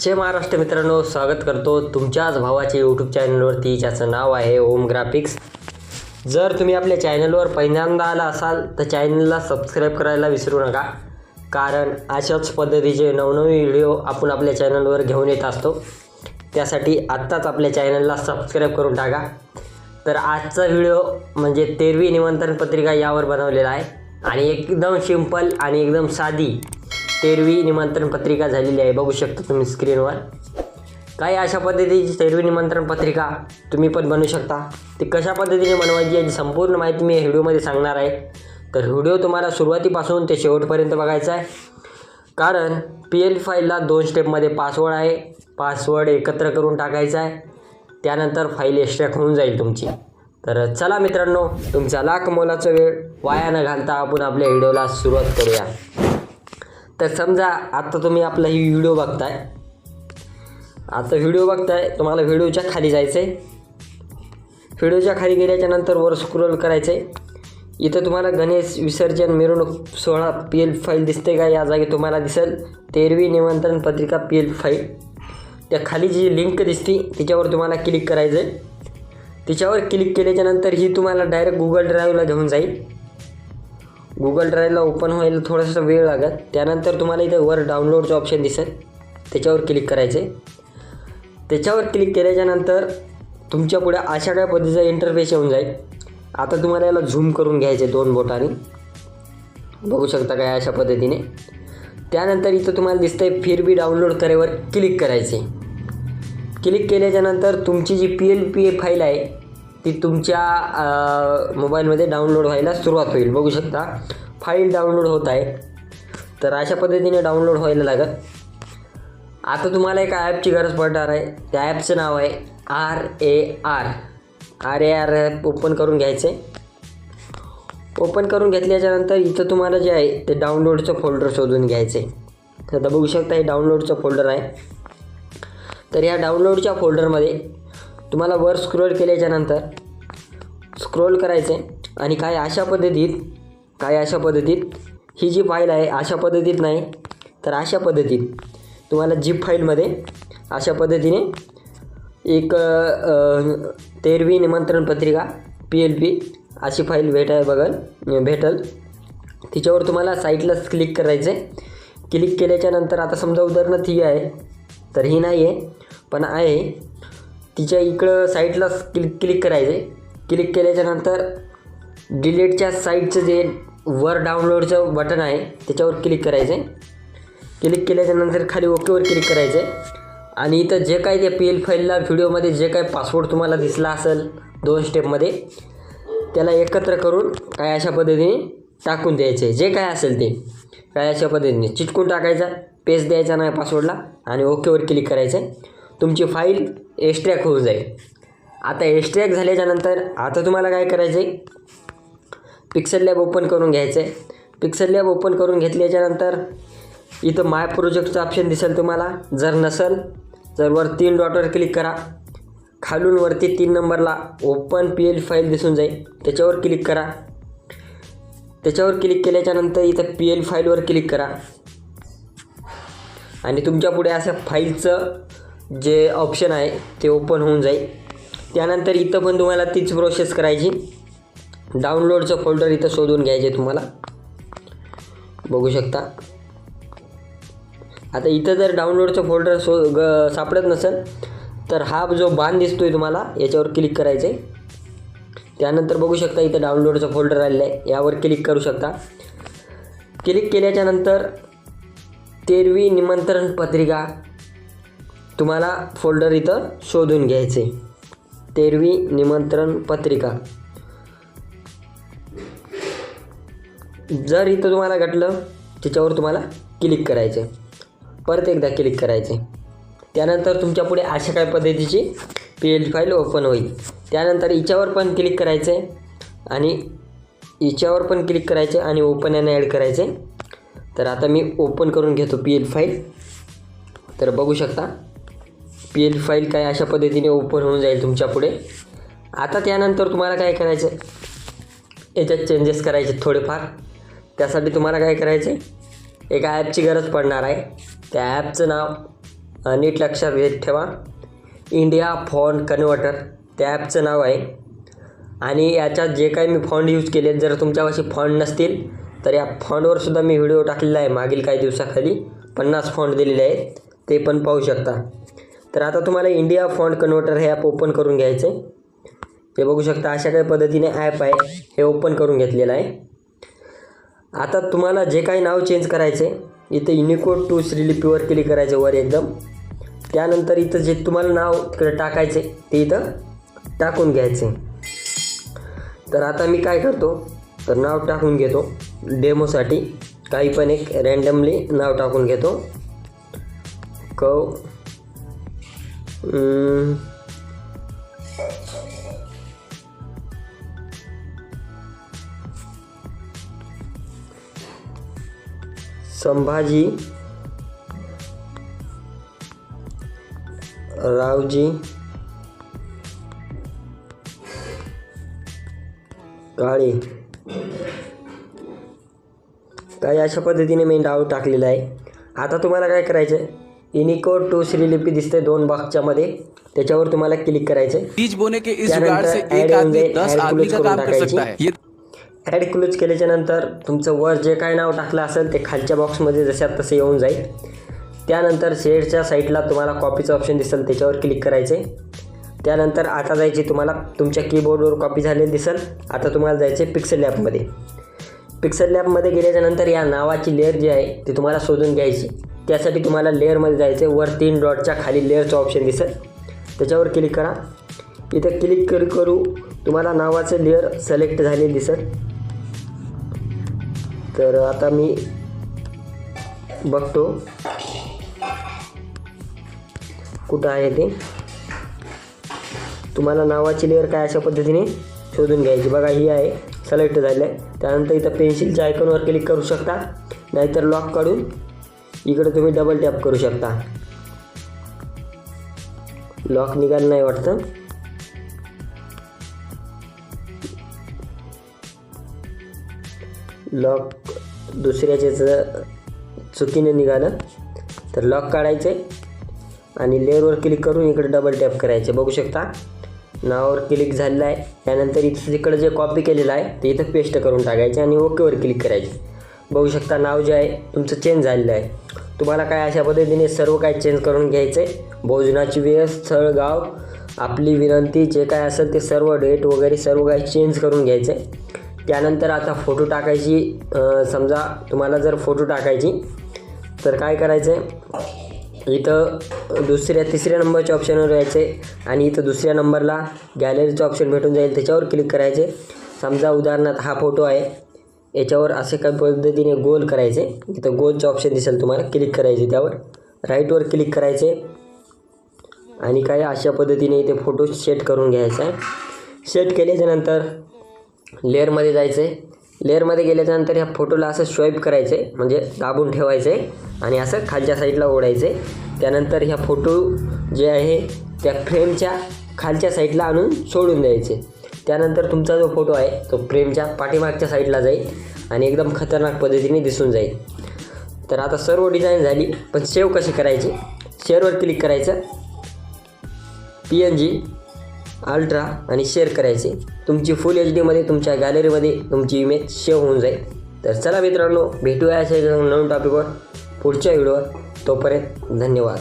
जय महाराष्ट्र मित्रांनो स्वागत करतो तुमच्याच भावाच्या यूट्यूब चॅनलवरती ज्याचं नाव आहे ओम ग्राफिक्स. जर तुम्ही आपल्या चॅनलवर पहिल्यांदा आला असाल तर चॅनलला सबस्क्राईब करायला विसरू नका. कारण अशाच पद्धतीचे नवनवीन व्हिडिओ आपण आपल्या चॅनलवर घेऊन येत असतो. त्यासाठी आत्ताच आपल्या चॅनलला सबस्क्राईब करून टाका. तर आजचा व्हिडिओ म्हणजे तेरवी निमंत्रण पत्रिका यावर बनवलेला आहे. आणि एकदम सिंपल आणि एकदम साधी तेरवी निमंत्रण पत्रिका झालेली आहे. बघू शकता तुम्ही स्क्रीनवर काही अशा पद्धतीची तेरवी निमंत्रण पत्रिका तुम्ही पण बनवू शकता? ती कशा पद्धतीने बनवायची याची संपूर्ण माहिती मी या व्हिडिओमध्ये सांगणार आहे. तर व्हिडिओ तुम्हाला सुरुवातीपासून ते शेवटपर्यंत बघायचा आहे. कारण पी एल फाईलला दोन स्टेपमध्ये पासवर्ड आहे. पासवर्ड एकत्र करून टाकायचा आहे. त्यानंतर फाईल एक्स्ट्रॅक्ट होऊन जाईल तुमची. तर चला मित्रांनो तुमचा लाख मोलाचा वेळ वाया न घालता आपण आपल्या व्हिडिओला सुरुवात करूया. तर समजा आत्ता तुम्ही आपला ही व्हिडिओ बघताय. आता व्हिडिओ बघताय तुम्हाला व्हिडिओच्या खाली जायचं आहे व्हिडिओच्या खाली गेल्याच्यानंतर वर स्क्रोल करायचं आहे इथं तुम्हाला गणेश विसर्जन मिरवणूक सोहळा पी एल फाईल दिसते का? या जागी तुम्हाला दिसेल. तेरवी निमंत्रण पत्रिका पी एल फाईल त्या खाली जी लिंक दिसते तिच्यावर तुम्हाला क्लिक करायचं आहे तिच्यावर क्लिक केल्याच्यानंतर ही तुम्हाला डायरेक्ट गुगल ड्राईव्हला घेऊन जाईल. गुगल ड्राईव्हला ओपन व्हायला थोडासा वेळ लागत त्यानंतर तुम्हाला इथं वर डाउनलोडचं ऑप्शन दिसेल. त्याच्यावर क्लिक करायचे. त्याच्यावर क्लिक केल्याच्यानंतर तुमच्यापुढे अशा काय पद्धतीचा इंटरफेस येऊन जाईल. आता तुम्हाला याला झूम करून घ्यायचे दोन बोटाने. बघू शकता काय अशा पद्धतीने. त्यानंतर इथं तुम्हाला दिसतंय फिर बी डाउनलोड करेवर क्लिक करायचे. क्लिक केल्याच्यानंतर तुमची जी P L P A file आहे ती तुमच्या मोबाईलमध्ये डाउनलोड व्हायला सुरुवात होईल. बघू शकता फाईल डाउनलोड होत आहे. तर अशा पद्धतीने डाउनलोड व्हायला लागत आता तुम्हाला एका ॲपची गरज पडणार आहे. त्या ॲपचं नाव आहे R A R. R A R app open करून घ्यायचं. आहे ओपन करून घेतल्याच्यानंतर इथं तुम्हाला जे आहे ते डाउनलोडचं फोल्डर शोधून घ्यायचं. आहे तर बघू शकता हे डाउनलोडचं फोल्डर आहे. तर या डाउनलोडच्या फोल्डरमध्ये तुम्हाला वर स्क्रोल केल्याच्यानंतर स्क्रोल करायचे आणि काय अशा पद्धतीत काय अशा पद्धतीत ही जी फाईल आहे अशा पद्धतीत नाही तर अशा पद्धतीत तुम्हाला जीप फाईलमध्ये अशा पद्धतीने एक तेरवी निमंत्रण पत्रिका पी एल पी अशी फाईल भेटाय बघल भेटल. तिच्यावर तुम्हाला साईटलाच क्लिक करायचं आहे क्लिक केल्याच्यानंतर आता समजा उदाहरणार्थ ही आहे तर ही नाही आहे पण आहे. तिच्या इकडं साईटलाच क्लिक क्लिक करायचे क्लिक केल्याच्यानंतर डिलीटच्या साईटचं जे वर डाउनलोडचं बटन आहे त्याच्यावर क्लिक करायचं आहे क्लिक केल्याच्यानंतर खाली ओकेवर क्लिक करायचं आहे आणि इथं जे काय त्या पी एल फाईलला व्हिडिओमध्ये जे काय पासवर्ड तुम्हाला दिसला असेल दोन स्टेपमध्ये त्याला एकत्र करून काय अशा पद्धतीने टाकून द्यायचे जे काय असेल ते. काय अशा पद्धतीने. चिटकून टाकायचा. पेस्ट द्यायचा नाही पासवर्डला आणि ओकेवर क्लिक करायचं आहे तुमची फाईल एक्स्ट्रॅक होऊन जाईल. आता एक्स्ट्रॅक झाल्याच्यानंतर आता तुम्हाला काय करायचं आहे पिक्सल लॅब ओपन करून घ्यायचं आहे पिक्सल लॅब ओपन करून घेतल्याच्यानंतर इथं माय प्रोजेक्टचं ऑप्शन दिसेल तुम्हाला. जर नसेल तर वर तीन डॉटवर क्लिक करा. खालून वरती तीन नंबरला ओपन पी एल फाईल दिसून जाईल. त्याच्यावर क्लिक करा. त्याच्यावर क्लिक केल्याच्यानंतर इथं पी एल फाईलवर क्लिक करा. आणि तुमच्यापुढे असं फाईलचं जे ऑप्शन आहे ते ओपन होऊन जाईल. त्यानंतर इथं पण तुम्हाला तीच प्रोसेस करायची. डाउनलोडचं फोल्डर इथं शोधून घ्यायचे तुम्हाला. बघू शकता. आता इथं जर डाउनलोडचं फोल्डर शो ग सापडत नसेल तर हा जो बाण दिसतोय तुम्हाला याच्यावर क्लिक करायचं आहे त्यानंतर बघू शकता इथं डाउनलोडचं फोल्डर आलेलं आहे. यावर क्लिक करू शकता. क्लिक केल्याच्यानंतर तेरवी निमंत्रण पत्रिका तुम्हाला फोल्डर इथं शोधून घ्यायचे. तेरवी निमंत्रण पत्रिका. जर इथं तुम्हाला घटलं त्याच्यावर तुम्हाला क्लिक करायचे. परत एकदा क्लिक करायचे. त्यानंतर तुमच्यापुढे अशा काय पद्धतीची पी एल फाईल ओपन होईल. त्यानंतर हिच्यावर पण क्लिक करायचे आणि हिच्यावर पण क्लिक करायचे आणि ओपन यांना ॲड करायचे. तर आता मी ओपन करून घेतो पी एल फाईल तर बघू शकता पी एल फाईल काय अशा पद्धतीने ओपन होऊन जाईल तुमच्यापुढे? आता त्यानंतर तुम्हाला काय करायचं? याच्यात चेंजेस करायचे थोडेफार. त्यासाठी तुम्हाला काय करायचं आहे एका ॲपची गरज पडणार आहे. त्या ॲपचं नाव नीट लक्षात घेत ठेवा. इंडिया फॉन्ट कन्व्हर्टर त्या ॲपचं नाव आहे. आणि याच्यात जे काही मी फॉन्ड यूज केले जर तुमच्यापाशी फॉन्ड नसतील तर या फॉन्डवर सुद्धा मी व्हिडिओ टाकलेला आहे मागील काही दिवसाखाली. पन्नास फॉन्ड दिलेले आहेत. ते पण पाहू शकता. तर आता तुम्हाला इंडिया फॉन्ट कन्व्हर्टर हे ॲप ओपन करून घ्यायचं आहे हे बघू शकता अशा काही पद्धतीने ॲप आहे. हे ओपन करून घेतलेलं आहे. आता तुम्हाला जे काही नाव चेंज करायचे इथं युनिकोड टू श्रीलिपीवर क्लिक करायचं वर एकदम. त्यानंतर इथं जे तुम्हाला नाव तिकडे टाकायचे ते इथं टाकून घ्यायचे तर आता मी काय करतो तर नाव टाकून घेतो. डेमोसाठी काही पण एक रँडमली नाव टाकून घेतो. कव संभाजी रावजी काळे. काही अशा पद्धतीने मी डाव टाकलेला आहे. आता तुम्हाला काय करायचं आहे इनिकोड टू श्रीलिपी दिसते दोन बॉक्सच्या मध्ये त्याच्यावर तुम्हाला क्लिक करायचं बीज बोने के इस त्यानंतर जुगाड़ से add एक येऊन आदमी जाईल, दस add आदमी close का करून काम कर टाकायची. सकता है? ये ॲड क्लोज केल्याच्यानंतर तुमचं वर जे काय नाव टाकलं असेल ते खालच्या बॉक्समध्ये जशात तसे येऊन जाईल. त्यानंतर शेडच्या साईडला तुम्हाला कॉपीचं ऑप्शन दिसेल त्याच्यावर क्लिक करायचे त्यानंतर आता जायचे तुम्हाला तुमच्या कीबोर्डवर कॉपी झालेली दिसेल. आता तुम्हाला जायचे पिक्सेल लॅबमध्ये पिक्सेल लॅबमध्ये गेल्याच्यानंतर या नावाची लेअर जी आहे ती तुम्हाला शोधून घ्यायची. त्यासाठी तुम्हाला लेअरमध्ये जायचे वर तीन डॉटच्या खाली लेअरचं ऑप्शन दिसेल. त्याच्यावर क्लिक करा. इथं क्लिक करू करू तुम्हाला नावाचं लेअर सिलेक्ट झाले दिसेल. तर आता मी बघतो. कुठं आहे ते? तुम्हाला नावाची लेअर काय अशा पद्धतीने शोधून घ्यायची. बघा ही आहे. सिलेक्ट झालं आहे त्यानंतर इथं पेन्सिलच्या आयकॉनवर क्लिक करू शकता. नाहीतर लॉक काढून इकडे तुम्ही डबल टॅप करू शकता. लॉक निघालं नाही वाटतं? लॉक दुसऱ्याचेच चुकीने निघालं. तर लॉक काढायचे आणि लेअरवर क्लिक करून इकडे डबल टॅप करायचे. बघू शकता? नावावर क्लिक झालेलं आहे. त्यानंतर इथं तिकडं जे कॉपी केलेलं आहे ते इथं पेस्ट करून टाकायचे आणि ओकेवर क्लिक करायचे. बघू शकता नाव जे आहे तुमचं चेंज झालेलं आहे. तुम्हाला काय अशा पद्धतीने सर्व काय चेंज करून घ्यायचं आहे? भोजनाची वेळ स्थळ गाव आपली विनंती जे काय असेल ते सर्व डेट वगैरे सर्व काही चेंज करून घ्यायचं आहे. त्यानंतर आता फोटो टाकायची समजा तुम्हाला जर फोटो टाकायची तर काय करायचं आहे इथं दुसऱ्या तिसऱ्या नंबरच्या ऑप्शनवर यायचे आणि इथं दुसऱ्या नंबरला गॅलरीचं ऑप्शन भेटून जाईल त्याच्यावर क्लिक करायचे समजा उदाहरणार्थ हा फोटो आहे. याच्यावर असे काही पद्धतीने गोल करायचे. इथं गोलचं ऑप्शन दिसेल तुम्हाला. क्लिक करायचे त्यावर. राईटवर क्लिक करायचे. आणि काय अशा पद्धतीने इथे फोटो सेट करून घ्यायचा आहे. सेट केल्याच्यानंतर लेअरमध्ये जायचं. आहे लेअरमध्ये गेल्याच्यानंतर ह्या फोटोला असं स्वाईप करायचे. म्हणजे दाबून ठेवायचे. आणि असं खालच्या साईडला ओढायचे. त्यानंतर ह्या फोटो जे आहे त्या फ्रेमच्या खालच्या साईडला आणून सोडून द्यायचे. त्यानंतर तुमचा जो फोटो आहे तो फ्रेमच्या पाठीमागच्या साईडला जाईल आणि एकदम खतरनाक पद्धतीने दिसून जाईल. तर आता सर्व डिझाईन झाली पण सेव्ह कशी करायची? शेअरवर क्लिक करायचं. पी एन जी अल्ट्रा आणि शेअर करायचे. तुमची फुल एच डीमध्ये तुमच्या गॅलरीमध्ये तुमची इमेज सेव्ह होऊन जाईल. तर चला मित्रांनो भेटूया अशा नवीन टॉपिकवर पुढच्या व्हिडिओवर तोपर्यंत धन्यवाद.